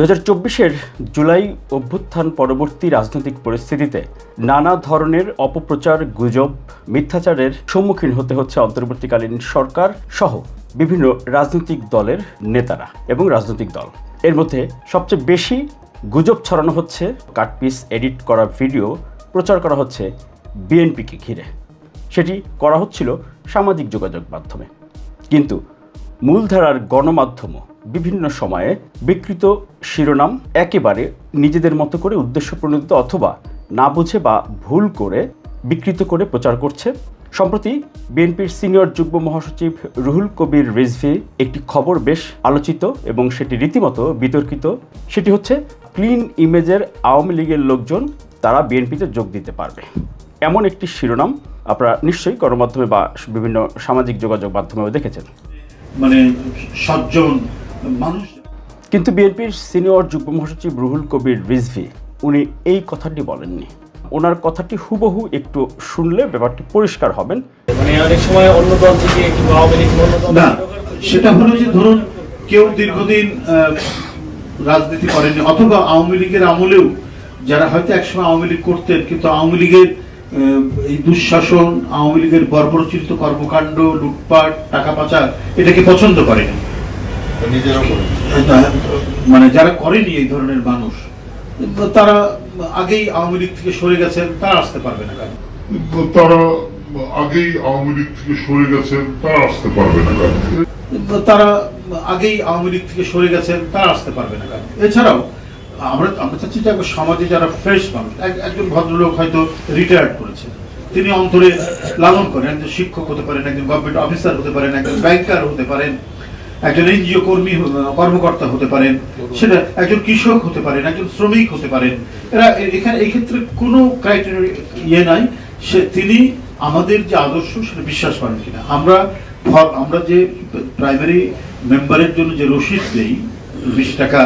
দু হাজার চব্বিশের জুলাই অভ্যুত্থান পরবর্তী রাজনৈতিক পরিস্থিতিতে নানা ধরনের অপপ্রচার, গুজব, মিথ্যাচারের সম্মুখীন হতে হচ্ছে অন্তর্বর্তীকালীন সরকার সহ বিভিন্ন রাজনৈতিক দলের নেতারা এবং রাজনৈতিক দল। এর মধ্যে সবচেয়ে বেশি গুজব ছড়ানো হচ্ছে, কাটপিস এডিট করা ভিডিও প্রচার করা হচ্ছে বিএনপিকে ঘিরে। সেটি করা হচ্ছিল সামাজিক যোগাযোগ মাধ্যমে। কিন্তু মূলধারার গণমাধ্যমও বিভিন্ন সময়ে বিকৃত শিরোনাম একেবারে নিজেদের মতো করে উদ্দেশ্য প্রণোদিত অথবা না বুঝে বা ভুল করে বিকৃত করে প্রচার করছে। সম্প্রতি বিএনপির সিনিয়র যুগ্ম মহাসচিব রুহুল কবির রিজভি একটি খবর বেশ আলোচিত এবং সেটি রীতিমতো বিতর্কিত। সেটি হচ্ছে, ক্লিন ইমেজের আওয়ামী লীগের লোকজন তারা বিএনপিতে যোগ দিতে পারবে। এমন একটি শিরোনাম আপনারা নিশ্চয়ই গণমাধ্যমে বা বিভিন্ন সামাজিক যোগাযোগ মাধ্যমেও দেখেছেন। মানে সজ্জন মানুষ কিন্তু বিএনপির সিনিয়র যুগ্ম মহাসচিব রুহুল কবির রিজভি উনি এই কথাটি বলেননি। ওনার কথাটি হুবহু একটু শুনলে ব্যাপারটি পরিষ্কার হবেন। মানে অনেক সময় অন্য দল থেকে কিংবা আওয়ামী লীগ না সেটা হলো যে ধরুন কেউ দীর্ঘদিন রাজনীতি করেনি অথবা আওয়ামী লীগের আমলেও যারা হয়তো একসময় আওয়ামী লীগ করতেন কিন্তু আওয়ামী লীগের এই দুঃশাসন আওয়ামী লীগের বর্বরচিত কর্মকাণ্ড লুটপাট টাকা পাচার এটাকে পছন্দ করেনি মানে যারা করেনি এই ধরনের মানুষ তারা আগেই আওয়ামী লীগ থেকে সরে গেছেন তারা আসতে পারবে না কেন? তারা আগেই আওয়ামী লীগ থেকে সরে গেছেন তারা আসতে পারবে না কারণ তারা আগেই আওয়ামী লীগ থেকে সরে গেছেন তারা আসতে পারবে না কেন? এছাড়াও আমরা আমরা চাচ্ছি যে সমাজে যারা ফ্রেশ মানুষ এক- একজন ভদ্রলোক হয়তো রিটায়ার্ড করেছে তিনি অন্তরে লালন করেন একজন শিক্ষক হতে পারেন একজন গভর্নমেন্ট অফিসার হতে পারেন একজন ব্যাংকার হতে পারেন একজন এনজিও কর্মী কর্মকর্তা হতে পারেন, সেটা একজন কৃষক হতে পারেন, একজন শ্রমিক হতে পারেন। এরা এখানে, এই ক্ষেত্রে কোনো ক্রাইটেরিয়া ইয়ে নাই। সে, তিনি আমাদের যে আদর্শ, সেটা বিশ্বাস করেন কিনা। আমরা আমরা যে প্রাইমারি মেম্বারের জন্য যে রসিদ দেই, বিশ টাকা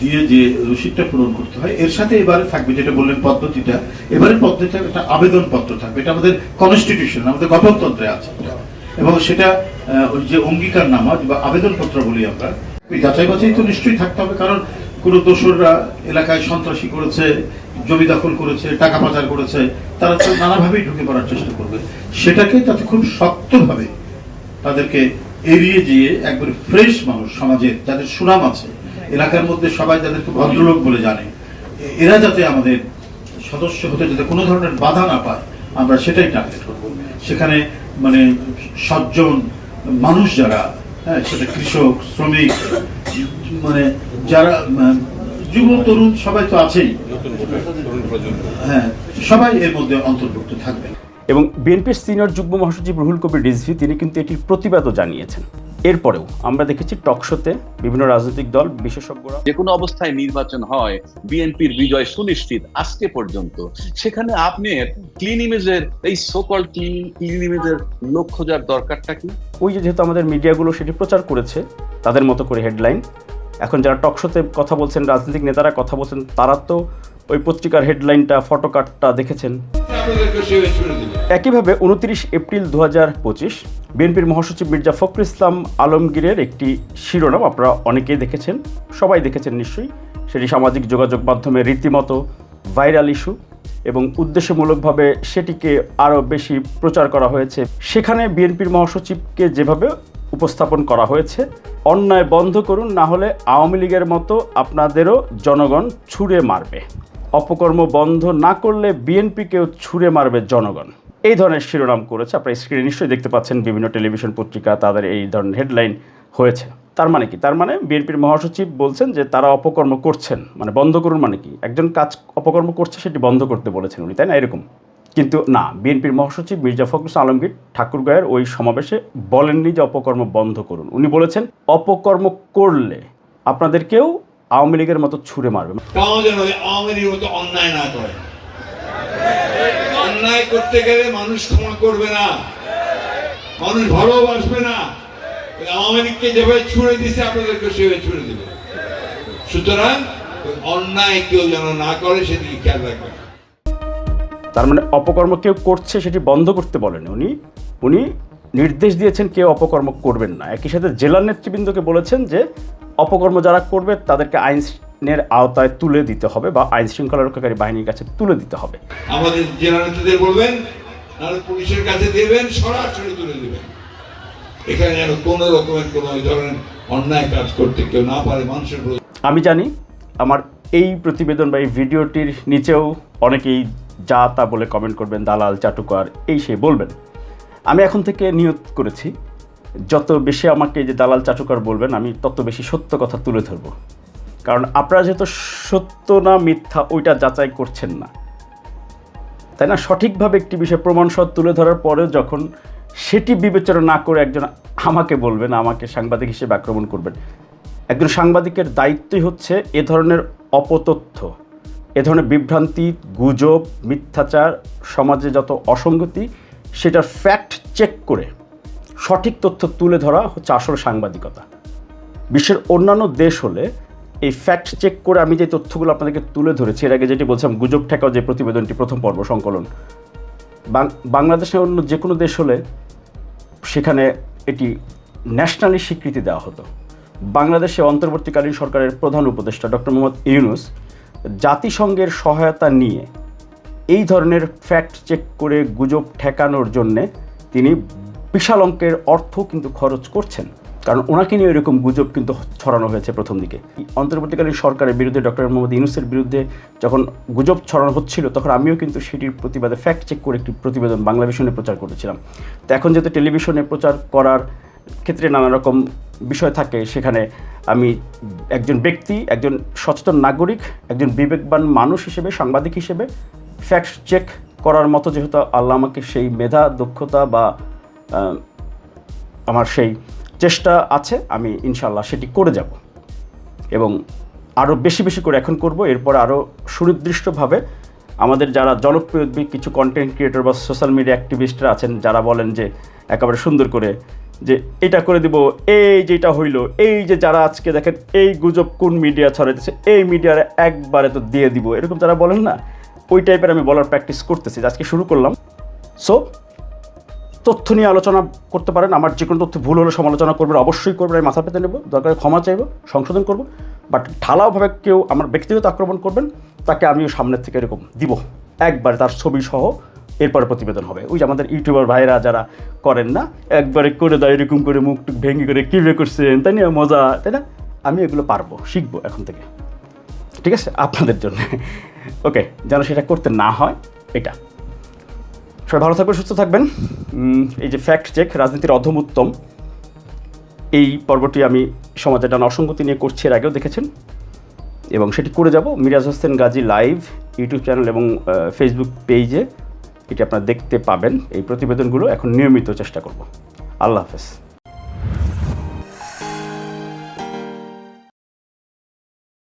দিয়ে যে রসিদটা পূরণ করতে হয়, এর সাথে এবারে থাকবে, যেটা বললেন পদ্ধতিটা, এবারে পদ্ধতিটা একটা আবেদন পত্র থাকবে। এটা আমাদের কনস্টিটিউশন আমাদের গঠনতন্ত্রে আছে। এবং সেটা যে অঙ্গীকার নামা বা আবেদন পত্র বলি আমরা যাচাই বাছাই তো নিশ্চয়ই থাকতে হবে, কারণ কোন দোসররা এলাকায় সন্ত্রাসী করেছে, জমি দখল করেছে, টাকা পাচার করেছে, তারা তো নানাভাবেই ঢুকে পড়ার চেষ্টা করবে। সেটাকে তাতে খুব শক্তভাবে তাদেরকে এড়িয়ে গিয়ে একবার ফ্রেশ মানুষ সমাজের, যাদের সুনাম আছে, এলাকার মধ্যে সবাই যাদেরকে ভদ্রলোক বলে জানে, এরা যাতে আমাদের সদস্য হতে যাতে কোনো ধরনের বাধা না পায়, আমরা সেটাই টার্গেট করব। সেখানে মানে সজ্জন মানুষ যারা হ্যাঁ সেটা কৃষক শ্রমিক মানে যারা যুব তরুণ সবাই তো আছেই। হ্যাঁ সবাই এর মধ্যে অন্তর্ভুক্ত থাকবে এবং বিএনপির সিনিয়র যুগ্ম মহাসচিব রুহুল কবির রিজভি তিনি কিন্তু এটির প্রতিবাদও জানিয়েছেন। এরপরেও আমরা দেখেছি টকশোতে বিভিন্ন রাজনৈতিক দল বিশেষজ্ঞরা যে কোনো অবস্থায় নির্বাচন হয় বিএনপির বিজয় সুনিশ্চিত আজকে পর্যন্ত। সেখানে আপনার ক্লিন ইমেজের এই সোকল ক্লিন ক্লিন ইমেজের লোক খোঁজার দরকারটা কি? ওই যে যেহেতু আমাদের মিডিয়াগুলো সেটি প্রচার করেছে তাদের মতো করে হেডলাইন এখন যারা টকশোতে কথা বলছেন রাজনৈতিক নেতারা কথা বলছেন তারা তো ওই পত্রিকার হেডলাইনটা ফটোকার্ডটা দেখেছেন। একইভাবে উনত্রিশ এপ্রিল দু হাজার পঁচিশ বিএনপির মহাসচিব মির্জা ফখরুল ইসলাম আলমগীরের একটি শিরোনাম আপনারা অনেকেই দেখেছেন, সবাই দেখেছেন নিশ্চয়ই। সেটি সামাজিক যোগাযোগ মাধ্যমে রীতিমতো ভাইরাল ইস্যু এবং উদ্দেশ্যমূলকভাবে সেটিকে আরও বেশি প্রচার করা হয়েছে। সেখানে বিএনপির মহাসচিবকে যেভাবে উপস্থাপন করা হয়েছে, অন্যায় বন্ধ করুন, না হলে আওয়ামী লীগের মতো আপনাদেরও জনগণ ছুঁড়ে মারবে। অপকর্ম বন্ধ না করলে বিএনপিকেও ছুঁড়ে মারবে জনগণ। এই ধরনের শিরোনাম করেছে, আপনারা স্ক্রিনে নিশ্চয়ই দেখতে পাচ্ছেন বিভিন্ন টেলিভিশন পত্রিকা তাদের এই ধরনের হেডলাইন হয়েছে। তার মানে কি? তার মানে বিএনপির মহাসচিব বলছেন যে তারা অপকর্ম করছেন। মানে বন্ধ করুন মানে কি? একজন কাজ অপকর্ম করছে সেটি বন্ধ করতে বলেছেন উনি, তাই না? এরকম। কিন্তু না, বিএনপির মহাসচিব মির্জা ফখরুল আলমগীর ঠাকুরগাঁয়ের ওই সমাবেশে বলেননি যে অপকর্ম বন্ধ করুন। উনি বলেছেন, অপকর্ম করলে আপনাদেরকেও আওয়ামী লীগের মতো ছুঁড়ে মারবে। আওয়ামী লীগের মতো অন্যায় না করে। অন্যায় করতে গেলে মানুষ ক্ষমা করবে না। মানুষ ভালোবাসবে না। আওয়ামী লীগকে যেভাবে ছুড়ে দিছে আপনাদেরকে সেভাবে ছুড়ে দিবে। সুতরাং অন্যায় কেউ যেন না করে সেদিকে খেয়াল রাখবে তার মানে অপকর্ম কেউ করছে সেটি বন্ধ করতে বলেন উনি। উনি নির্দেশ দিয়েছেন কেউ অপকর্ম করবেন না। একই সাথে জেলার নেতৃবৃন্দকে বলেছেন যে অপকর্ম যারা করবে তাদেরকে আইনের আওতায় তুলে দিতে হবে বা আইন শৃঙ্খলা রক্ষাকারী বাহিনীর কাছে তুলে দিতে হবে। আমাদের জেলা নেতাদের বলবেন নাহলে পুলিশের কাছে দেবেন সরাসরি তুলে দেবেন। এখানে যেন কোনো রকমের কোনো ধরনের অন্যায় কাজ করতে কেউ না পারে মানুষের আমি জানি আমার এই প্রতিবেদন বা এই ভিডিওটির নিচেও অনেকেই যা তা বলে কমেন্ট করবেন দালাল চাটুকার এই সে বলবেন। আমি এখন থেকে নিয়ত করেছি। যত বেশি আমাকে যে দালাল চাটুকার বলবেন, আমি তত বেশি সত্য কথা তুলে ধরব। কারণ আপনারা যেহেতু সত্য না মিথ্যা, ওইটা যাচাই করছেন না। তাই না? সঠিকভাবে একটি বিষয় প্রমাণসহ তুলে ধরার পরেও যখন সেটি বিবেচনা না করে একজন আমাকে বলবেন, আমাকে সাংবাদিক হিসেবে আক্রমণ করবেন, একজন সাংবাদিকের দায়িত্বই হচ্ছে এ ধরনের অপতথ্য, এ ধরনের বিভ্রান্তি, গুজব, মিথ্যাচার, সমাজে যত অসঙ্গতি, সেটার ফ্যাক্ট চেক করে সঠিক তথ্য তুলে ধরা হচ্ছে আসল সাংবাদিকতা। বিশ্বের অন্যান্য দেশ হলে এই ফ্যাক্ট চেক করে আমি যে তথ্যগুলো আপনাদেরকে তুলে ধরেছি, এর আগে যেটি বলছিলাম, গুজব ঠেকাও যে প্রতিবেদনটি, প্রথম পর্ব সংকলন। বাংলাদেশের অন্য যে কোনো দেশ হলে সেখানে এটি ন্যাশনালি স্বীকৃতি দেওয়া হতো। বাংলাদেশে অন্তর্বর্তীকালীন সরকারের প্রধান উপদেষ্টা ডক্টর মোহাম্মদ ইউনুস জাতিসংঘের সহায়তা নিয়ে এই ধরনের ফ্যাক্ট চেক করে গুজব ঠেকানোর জন্যে তিনি বিশাল অঙ্কের অর্থ কিন্তু খরচ করছেন। কারণ ওনাকে নিয়ে এরকম গুজব কিন্তু ছড়ানো হয়েছে প্রথম দিকে। অন্তর্বর্তীকালীন সরকারের বিরুদ্ধে ডক্টর মোহাম্মদ ইউনুসের বিরুদ্ধে যখন গুজব ছড়ানো হচ্ছিল, তখন আমিও কিন্তু সেটির প্রতিবাদে ফ্যাক্ট চেক করে একটি প্রতিবেদন বাংলা ভিশনে প্রচার করেছিলাম। তো এখন যেহেতু টেলিভিশনে প্রচার করার ক্ষেত্রে নানা রকম বিষয় থাকে, সেখানে আমি একজন ব্যক্তি, একজন সচেতন নাগরিক, একজন বিবেকবান মানুষ হিসেবে, সাংবাদিক হিসেবে ফ্যাক্ট চেক করার মতো যেহেতু আল্লাহ আমাকে সেই মেধা, দক্ষতা বা আমার সেই চেষ্টা আছে, আমি ইনশাল্লাহ সেটি করে যাব। এবং আরও বেশি বেশি করে এখন করব, এরপর আরও সুনির্দিষ্টভাবে আমাদের যারা জনপ্রিয় কিছু কন্টেন্ট ক্রিয়েটর বা সোশ্যাল মিডিয়া অ্যাক্টিভিস্টরা আছেন, যারা বলেন যে একেবারে সুন্দর করে যে এটা করে দিব, এই যেটা হইল, এই যে যারা আজকে দেখেন, এই গুজব কোন মিডিয়া ছড়াইতেছে, এই মিডিয়ার একবারে তো দিয়ে দিব, এরকম যারা বলেন না, ওই টাইপের আমি বলার প্র্যাকটিস করতেছি, আজকে শুরু করলাম। সো তথ্য নিয়ে আলোচনা করতে পারেন। আমার যে কোনো তথ্য ভুল হলে সমালোচনা করবেন, অবশ্যই করবেন। আমি মাথা পেতে নেব, দরকার ক্ষমা চাইব, সংশোধন করব। বাট ঢালাওভাবে কেউ আমার ব্যক্তিগত আক্রমণ করবেন, তাকে আমিও সামনের থেকে এরকম দিব। একবার তার ছবি সহ এরপরে প্রতিবেদন হবে। ওই যে আমাদের ইউটিউবার ভাইরা যারা করেন না, একবারে করে দেয়, এরকম করে মুখ টুক ভেঙে করে কীভাবে করছেন, তাই না? মজা, তাই না? আমি এগুলো পারব, শিখব এখন থেকে। ঠিক আছে? আপনাদের জন্য। ওকে, যেন সেটা করতে না হয়, এটা। সবাই ভালো থাকবেন, সুস্থ থাকবেন। এই যে ফ্যাক্ট চেক রাজনীতির অধম উত্তম। এই পর্বটি আমি সমাজে একটা অসঙ্গতি নিয়ে করছি, এর আগেও দেখেছেন। এবং সেটি করে যাব Miraj Hossain Gazi live YouTube channel এবং ফেসবুক পেজে এটি আপনারা দেখতে পাবেন, এই প্রতিবেদনগুলো। এখন নিয়মিত চেষ্টা করব। আল্লাহ হাফেজ।